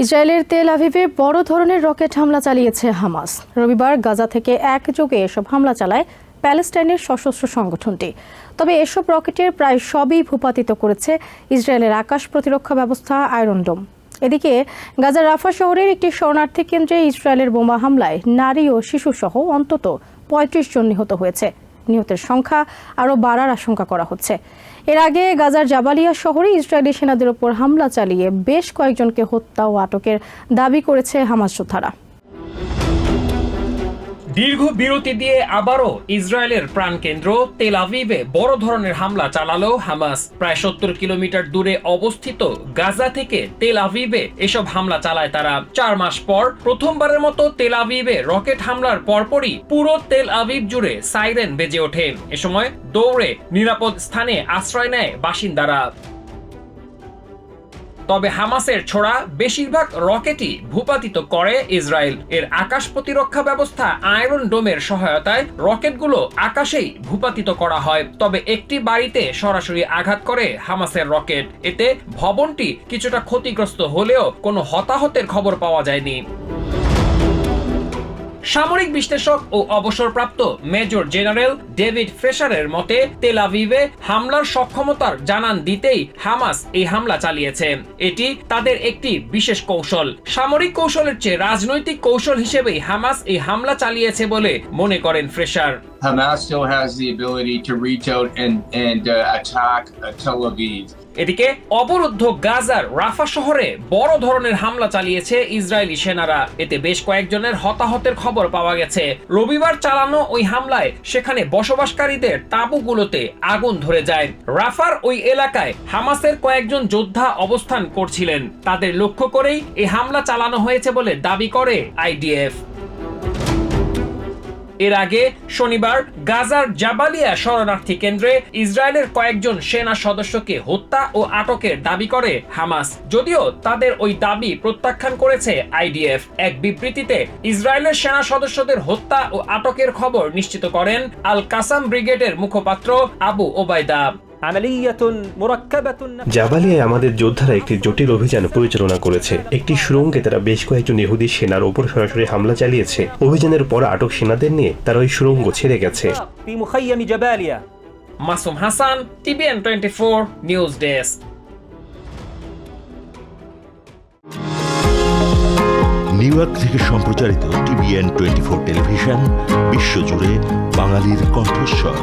ইসরায়েলের তেল আভিভে বড় ধরনের রকেট হামলা চালিয়েছে হামাস। রবিবার গাজা থেকে একযোগে এসব হামলা চালায় প্যালেস্টাইনের সশস্ত্র সংগঠনটি। তবে এসব রকেটের প্রায় সবই ভূপাতিত করেছে ইসরায়েলের আকাশ প্রতিরক্ষা ব্যবস্থা আয়রন ডোম। এদিকে গাজার রাফা শহরের একটি শরণার্থী কেন্দ্রে ইসরায়েলের বোমা হামলায় নারী ও শিশুসহ অন্তত পঁয়ত্রিশ জন নিহত হয়েছে। নিহতের সংখ্যা আরও বাড়ার আশঙ্কা করা হচ্ছে। এর আগে গাজার জাবালিয়া শহরে ইসরায়েলি সেনাদের ওপর হামলা চালিয়ে বেশ কয়েকজনকে হত্যা ও আটকের দাবি করেছে হামাস যোদ্ধারা। দীর্ঘ বিরতি দিয়ে আবারও ইসরায়েলের প্রাণকেন্দ্র তেল আভিভে বড় ধরনের হামলা চালালো হামাস। প্রায় সত্তর কিলোমিটার দূরে অবস্থিত গাজা থেকে তেল আভিভে এসব হামলা চালায় তারা। চার মাস পর প্রথমবারের মতো তেল আভিভে রকেট হামলার পরপরই পুরো তেল আভিভ জুড়ে সাইরেন বেজে ওঠে। এ সময় দৌড়ে নিরাপদ স্থানে আশ্রয় নেয় বাসিন্দারা। তবে হামাসের ছোড়া বেশিরভাগ রকেটই ভূপাতিত করে ইসরায়েল। এর আকাশ প্রতিরক্ষা ব্যবস্থা আয়রন ডোমের সহায়তায় রকেটগুলো আকাশেই ভূপাতিত করা হয়। তবে একটি বাড়িতে সরাসরি আঘাত করে হামাসের রকেট। এতে ভবনটি কিছুটা ক্ষতিগ্রস্ত হলেও কোনো হতাহতের খবর পাওয়া যায়নি। সামরিক বিশ্লেষক ও অবসরপ্রাপ্ত মেজর জেনারেল ডেভিড ফ্রেশারের মতে তেলাভিভে হামলার সক্ষমতার জানান দিতেই হামাস এই হামলা চালিয়েছে। এটি তাদের একটি বিশেষ কৌশল। সামরিক কৌশলের চেয়ে রাজনৈতিক কৌশল হিসেবেই হামাস এই হামলা চালিয়েছে বলে মনে করেন ফ্রেশার। Hamas still has the ability to reach out and and uh, attack uh, Tel Aviv. এদিকে অবরুদ্ধ গাজার রাফা শহরে বড় ধরনের হামলা চালিয়েছে ইসরায়েলি সেনারা। এতে বেশ কয়েকজনের হতাহতের খবর পাওয়া গেছে। রবিবার চালানো ওই হামলায় সেখানে বসবাসকারীদের তাঁবুগুলোতে আগুন ধরে যায়। রাফার ওই এলাকায় হামাসের কয়েকজন যোদ্ধা অবস্থান করছিলেন। তাদের লক্ষ্য করেই এই হামলা চালানো হয়েছে বলে দাবি করে আইডিএফ। এর আগে শনিবার গাজার জাবালিয়া শরণার্থী কেন্দ্রে ইসরায়েলের কয়েকজন সেনা সদস্যকে হত্যা ও আটকের দাবি করে হামাস। যদিও তাদের ওই দাবি প্রত্যাখ্যান করেছে আইডিএফ। এক বিবৃতিতে, ইসরায়েলের সেনা সদস্যদের হত্যা ও আটকের খবর নিশ্চিত করেন আল কাসাম ব্রিগেডের মুখপাত্র আবু ওবায়দা। জাবালিয়ায় আমাদের যোদ্ধারা একটি জটিল অভিযান পরিচালনা করেছে। একটি সুরঙ্গে তারা বেশ কয়েকজন ইহুদি সেনার ওপর সরাসরি হামলা চালিয়েছে। অভিযানের পর আটক সেনাদের নিয়ে তারা ওই সুরঙ্গ ছেড়ে গেছে। Masum Hasan TVN twenty four news desk. New York থেকে সম্প্রচারিত টিভিএন টোয়েন্টি ফোর টেলিভিশন বিশ্বজুড়ে বাঙালির কণ্ঠস্বর।